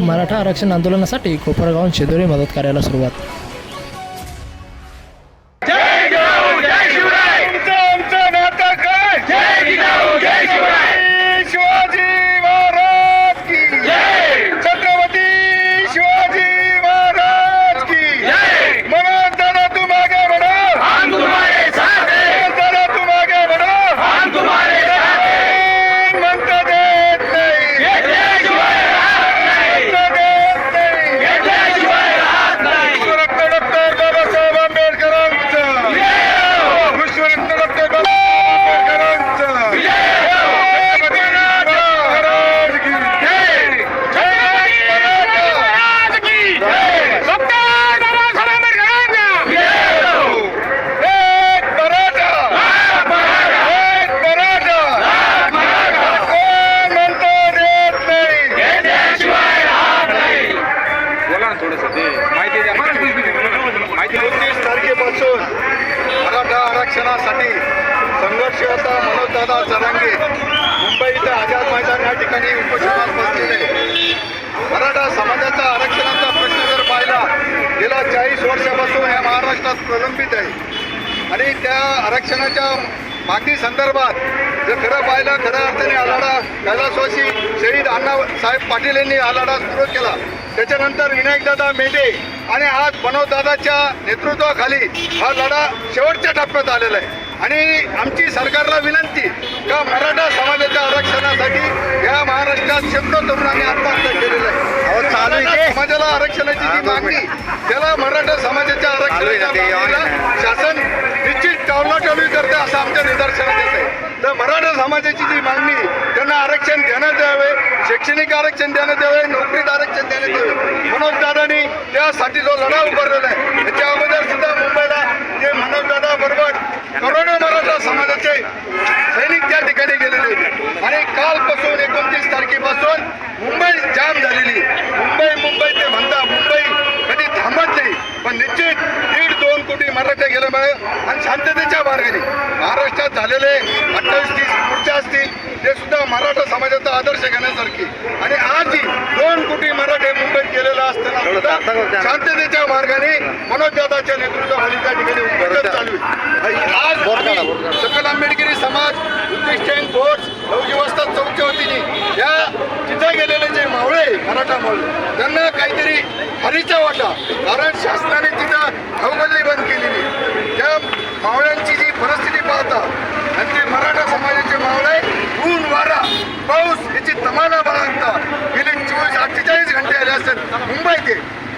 मराठा आरक्षण आंदोलनासाठी कोपरगाव शेदोरी मदत कार्याला सुरुवात. प्रलंबित आहे. आणि त्या आरक्षणाच्या मागणी संदर्भात जर खरं पाहिलं खऱ्या अर्थाने आलाडा कैलासवासी शहीद अण्णा साहेब पाटील यांनी आलाडा सुरू केला. त्याच्यानंतर विनायकदादा मेंढे आणि आज मनोजदादाच्या नेतृत्वाखाली हा लढा शेवटच्या टप्प्यात आलेला आहे. आणि आमची सरकारला विनंती का मराठा समाजाच्या आरक्षणासाठी या महाराष्ट्रात शेकडो तरुणांनी आत्महत्या केलेल्या आहे. समाजाला आरक्षणाची जी मागणी त्याला मराठा समाजाच्या मागणीला शासन निश्चित टावलाटावली करते असं आमच्या निदर्शनात येत आहे तर मराठा समाजाची जी मागणी त्यांना आरक्षण देण्यात यावे शैक्षणिक आरक्षण देण्यात यावे नोकरीत आरक्षण देण्यात यावे. मनोज दादानी त्यासाठी जो लढा उभारलेला आहे त्याच्या अगोदर सुद्धा मुंबईला जे मनोज दादा बरोबर करोडो मराठा समाजाचे सैनिक त्या ठिकाणी गेलेले होते. आणि कालपासून एकोणतीस तारखेपासून मुंबई जाम झालेली. मुंबई मुंबई ते म्हणता मुंबई कधी थांबत नाही. पण निश्चित दीड दोन कोटी मराठे गेल्यामुळे आणि शांततेच्या मार्गाने. महाराष्ट्रात झालेले अठ्ठावीस तीस खुर्च्या असतील ते सुद्धा मराठा समाजाचा आदर्श घेण्यासारखी. आणि आजही दोन कोटी मराठे मुंबईत गेलेला असताना शांततेच्या मार्गाने मनोजदादाच्या नेतृत्वाखाली त्या ठिकाणी चालू आज आम्ही सकल आंबेडकरी समाज बुद्धिस्ट फोर्स नवजीवस्था चौकच्या वतीने या तिथे गेलेले जे मावळे मराठा मावळे त्यांना काहीतरी हरीचा वाटा. कारण शासनाने तिथं धावबदली बंद केलेली त्या मावळ्यांची जी परिस्थिती पाहता आणि ते मराठा समाजाचे मावळे ऊन वारा पाऊस याची तमाना बाळगता. गेले चोवीस अठ्ठेचाळीस घंटे आले असतात मुंबईत. आहे.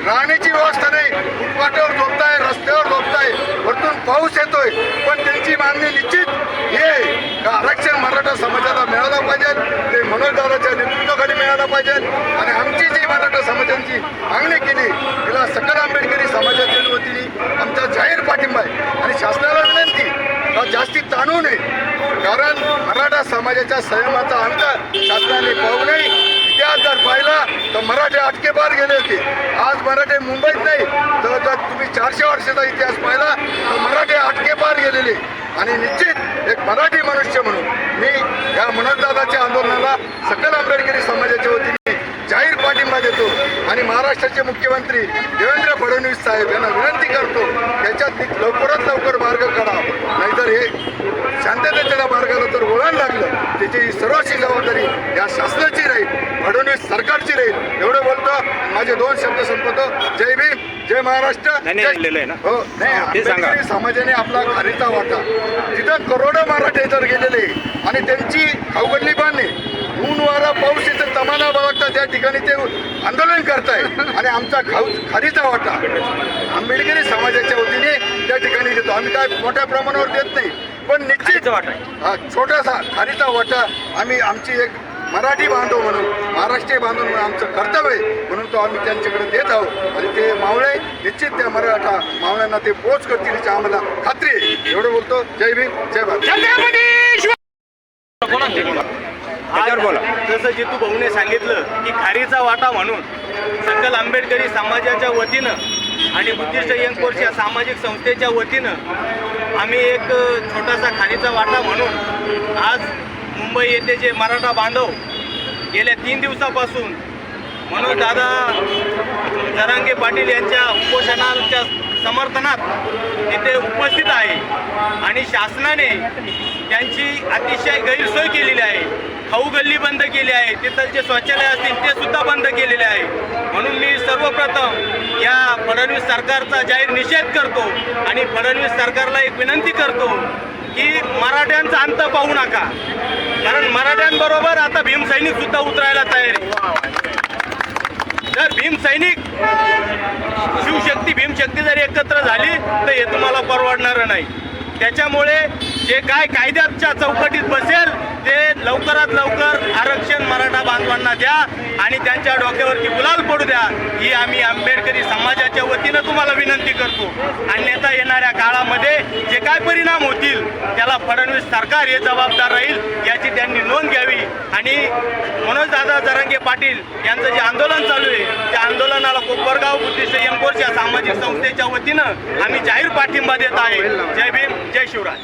राहण्याची व्यवस्था नाही. फुटपाटावर झोपताय रस्त्यावर झोपताय. वरतून पाऊस येतोय पण त्यांची मागणी निश्चित हे आहे का आरक्षण मराठा समाजाला मिळालं पाहिजे ते मनोजदाराच्या नेतृत्वाखाली मिळालं पाहिजे आणि आमची जी मराठा समाजाची मागणी केली तिला सकल आंबेडकरी समाजाच्या वतीने आमचा जाहीर पाठिंबा आहे. आणि शासनाला विनंती हा जास्ती ताणू नये कारण मराठा समाजाच्या संयमाचा अंत शासनाने पाहू नये इतिहास जर पाहिला तर मराठे आटके पार गेले होते. आज मराठे मुंबईत नाही. तर जर तुम्ही चारशे वर्षाचा इतिहास पाहिला तर मराठे आटके पार गेलेले. आणि निश्चित एक मराठी मनुष्य म्हणून मी या मनोजदादाच्या आंदोलनाला सकल आंबेडकरी समाजाच्या वतीने जाहीर पाठिंबा देतो आणि महाराष्ट्राचे मुख्यमंत्री देवेंद्र फडणवीस साहेब यांना विनंती करतो याच्यात लवकरात लवकर मार्ग काढा. नाहीतर हे शांततेच्या मार्गाला जर वळण लागलं त्याची सर्वांची जबाबदारी या शासनाची राहील फडणवीस सरकारची राहील. एवढं बोलतो माझे दोन शब्द संपवतो. जय भीम जय महाराष्ट्र? हो नाही समाजाने आपला खारीचा वाटा. तिथं करोडो मराठे जर गेलेले आणि त्यांची अवघडली बांधणे. ऊन वारा पाऊस इथं तमाना बाळगता त्या ठिकाणी ते आंदोलन करताय. आणि आमचा खाऊ खारीचा वाटा. आंबेडकरी समाजाच्या वतीने त्या ठिकाणी देतो आम्ही काय मोठ्या प्रमाणावर देत नाही. पण निश्चित वाटा आहे. हा छोटासा खारीचा वाटा आम्ही आमची एक मराठी बांधव म्हणून महाराष्ट्रीय बांधव म्हणून आमचं कर्तव्य आहे म्हणून तो आम्ही त्यांच्याकडे देत आहोत. आणि ते मावळे निश्चित त्या मराठा मावळ्यांना ते पोच करतील याची आम्हाला खात्री आहे. एवढं बोलतो. जय भीम जय भारत. बोला? जसं जितू भाऊने सांगितलं की खारीचा वाटा म्हणून सकल आंबेडकरी समाजाच्या वतीनं आणि बुद्धिस्ट यंग फोर्स या सामाजिक संस्थेच्या वतीनं आम्ही एक छोटासा खारीचा वाटा म्हणून आज मुंबई येथे जे मराठा बांधव गेल्या तीन दिवसापासून मनोज दादा जरांगे पाटील यांच्या उपोषणाच्या समर्थनात तिथे उपस्थित आहे. आणि शासनाने त्यांची अतिशय गैरसोय केलेली आहे. खाऊ गल्ली बंद केली आहे. तिथं जे शौचालय असतील ते सुद्धा बंद केलेले आहे. म्हणून मी सर्वप्रथम या फडणवीस सरकारचा जाहीर निषेध करतो आणि फडणवीस सरकारला एक विनंती करतो की मराठ्यांचा अंत पाहू नका. कारण मराठ्यांबरोबर आता भीमसैनिक सुद्धा उतरायला तयार आहे. जर भीमसैनिक शिवशक्ती भीमशक्ती जर एकत्र झाली तर हे तुम्हाला परवडणार नाही. त्याच्यामुळे जे काय कायद्याच्या चौकटीत बसेल ते लवकरात लवकर आरक्षण मराठा बांधवांना द्या आणि त्यांच्या डोक्यावरती गुलाल पडू द्या ही आम्ही आंबेडकरी समाजाच्या वतीनं तुम्हाला विनंती करतो. अन्यथा येणाऱ्या काळामध्ये जे काय परिणाम होतील त्याला फडणवीस सरकार हे जबाबदार राहील याची त्यांनी नोंद घ्यावी. आणि मनोजदादा जरांगे पाटील यांचं जे आंदोलन चालू आहे त्या आंदोलनाला कोपरगाव बुद्धिस्ट एनकोर्स या सामाजिक संस्थेच्या वतीनं आम्ही जाहीर पाठिंबा देत आहे. जय भीम जय शिवराज.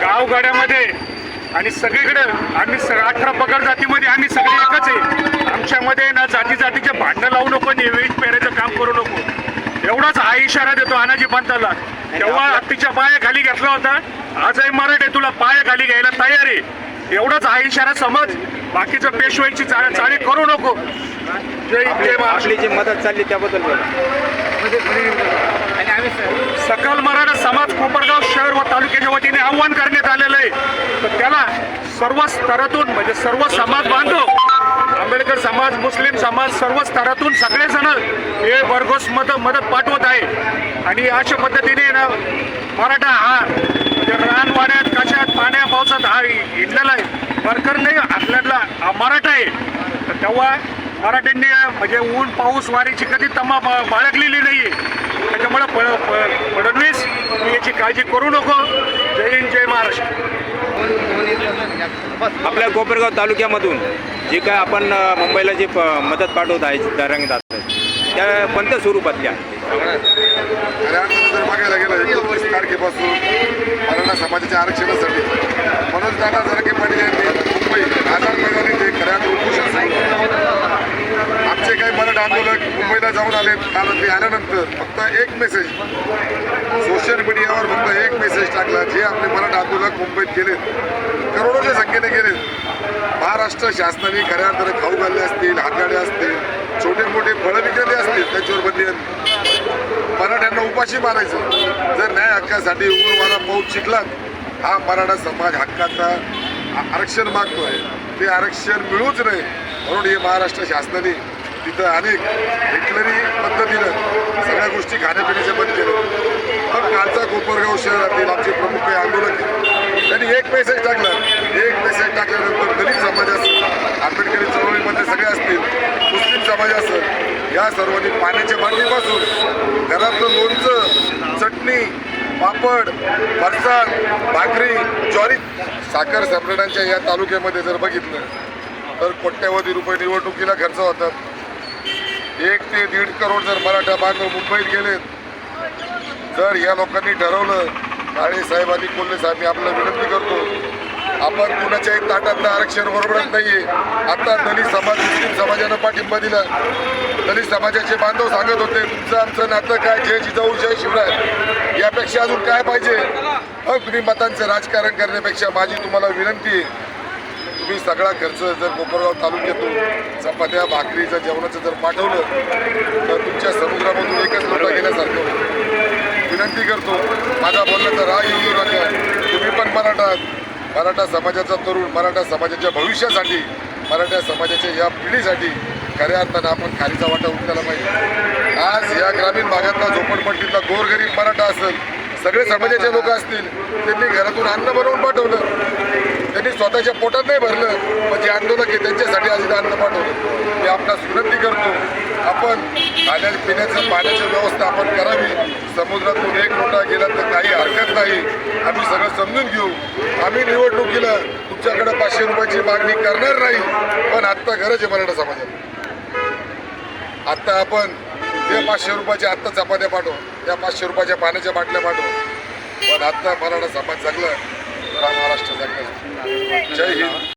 गावगाड्यामध्ये आणि सगळीकडे आम्ही स अठरा पगड जातीमध्ये आम्ही सगळे एकच आहे. आमच्यामध्ये ना जाती जातीचे भांडणं लावू नको आणि वेळीच पेरायचं काम करू नको. एवढाच हा इशारा देतो अनाजी पंताला. तेव्हा हत्तीच्या पाया खाली घेतला होता. आजही मराठे तुला पाया खाली घ्यायला तयार आहे. एवढाच हा इशारा समज. बाकीचं पेशवाईची चाळ चाळी करू नको. जय जय महाराष्ट्र. आपली जी मदत चालली त्याबद्दल सकल मराठा समाज कोपरगाव शहर व तालुक्याच्या वतीने आव्हान करण्यात आलेलं आहे. तर त्याला सर्व स्तरातून म्हणजे सर्व समाज बांधव आंबेडकर समाज मुस्लिम समाज सर्व स्तरातून सगळेजण हे भरघोस मत मदत पाठवत आहे. आणि अशा पद्धतीने ना मराठा हा म्हणजे रानवाड्यात कशात पाण्या पावसात हा हिंडलेला आहे. वरकर नाही आपल्यातला हा मराठा आहे. तेव्हा मराठ्यांनी म्हणजे ऊन पाऊस वारीची कधी तमा बाळगलेली नाही आहे त्याच्यामुळे फ फडणवीस याची काळजी करू नको. जय हिंद जय महाराष्ट्र. आपल्या कोपरगाव तालुक्यामधून जे काय आपण मुंबईला जे प- मदत पाठवत आहे दरंग दादा त्या कोणत्या स्वरूपातल्या? जर बघायला गेलं एकोणतीस तारखेपासून मराठा समाजाच्या आरक्षणासाठी मनोज दादा जरांगे पाटील यांनी मुंबई आझाद मैदानी ते खऱ्या अर्थानं उपोषण सुरू आमचे काही मराठा आंदोलक मुंबईला जाऊन आले काल ते आल्यानंतर फक्त एक मेसेज सोशल मीडियावर फक्त एक मेसेज टाकला जे आपले मराठा आंदोलक मुंबईत गेले करोडोच्या संख्येने गेले महाराष्ट्र शासनाने खऱ्या अर्थाने खाऊ घालले असतील हातगाडे असतील छोटे मोठे फळं विक्रेते असतील त्यांच्यावर बंदी आणली मराठ्यांना उपाशी मारायचं. जर न्याय हक्कासाठी ऊन वारा पाऊस चिखलात हा मराठा समाज हक्काचा आरक्षण मागतोय. ते आरक्षण मिळूच नाही म्हणून हे महाराष्ट्र शासनाने तिथं अनेक हिटलरी पद्धतीनं सगळ्या गोष्टी खाण्यापिण्याच्या बंद केल्या. पण कालचा कोपरगाव शहरातील आमचे प्रमुख काही आंदोलक आहेत. मेसेज टाकला एक मेसेज टाकल्यानंतर दलित समाज असेल आंबेडकरी चळवळीमध्ये सगळे असतील मुस्लिम समाज असेल या सर्वांनी पाण्याच्या बाटलीपासून घरातलं लोणचं चटणी पापड फरसाण भाकरी ज्वारी साखर सम्राटांच्या या तालुक्यामध्ये जर बघितलं तर कोट्यवधी रुपये निवडणुकीला खर्च होतात. एक ते दीड करोड जर मराठा बांधव मुंबईत गेलेत जर या लोकांनी ठरवलं काळे साहेबांनी कोल्हे साहेब मी आपल्याला विनंती करतो आपण कुणाच्याही ताटातलं आरक्षण बरोबरच नाहीये. आता दलित समाज मुस्लिम समाजानं पाठिंबा दिला. दलित समाजाचे बांधव सांगत होते तुमचं आमचं नातं काय? जय जिजाऊ जय शिवराय. यापेक्षा अजून काय पाहिजे? मग तुम्ही मतांचं राजकारण करण्यापेक्षा माझी तुम्हाला विनंती आहे. तुम्ही सगळा खर्च जर कोपरगाव तालुक्यातून चपात्या भाकरीचं जेवणाचं जर पाठवलं तर तुमच्या समुद्रामधून एकच लोटा गेल्यासारखं होईल. विनंती करतो माझा बोलण्याचा राग येऊ देऊ नका तुम्ही पण मराठा मराठा समाजाचा तरुण मराठा समाजाच्या भविष्यासाठी मराठा समाजाच्या या पिढीसाठी खऱ्या अर्थानं आपण खालीचा वाटा उचलायला पाहिजे. आज या ग्रामीण भागातला झोपडपट्टीतला गोरगरीब मराठा असेल सगळे समाजाचे लोक असतील त्यांनी घरातून अन्न बनवून पाठवलं. त्यांनी स्वतःच्या पोटात नाही भरलं पण जे आंदोलक आहे त्यांच्यासाठी आज इथं अन्न पाठवलं. मी आपणास विनंती करतो आपण खाण्या पिण्याचं पाण्याची व्यवस्था आपण करावी. समुद्रातून एक लोटा गेला तर काही हरकत नाही. आम्ही सगळं समजून घेऊ. आम्ही निवडणुकीला तुमच्याकडे पाचशे रुपयाची मागणी करणार नाही पण आत्ता गरज आहे मराठा समाजात आत्ता आपण ते पाचशे रुपयाच्या आत्ता चपात्या पाठव. त्या पाचशे रुपयाच्या पाण्याच्या बाटल्या पाठव. पण आत्ता मराठा समाज जगलं तर हा महाराष्ट्र जगला जय हिंद.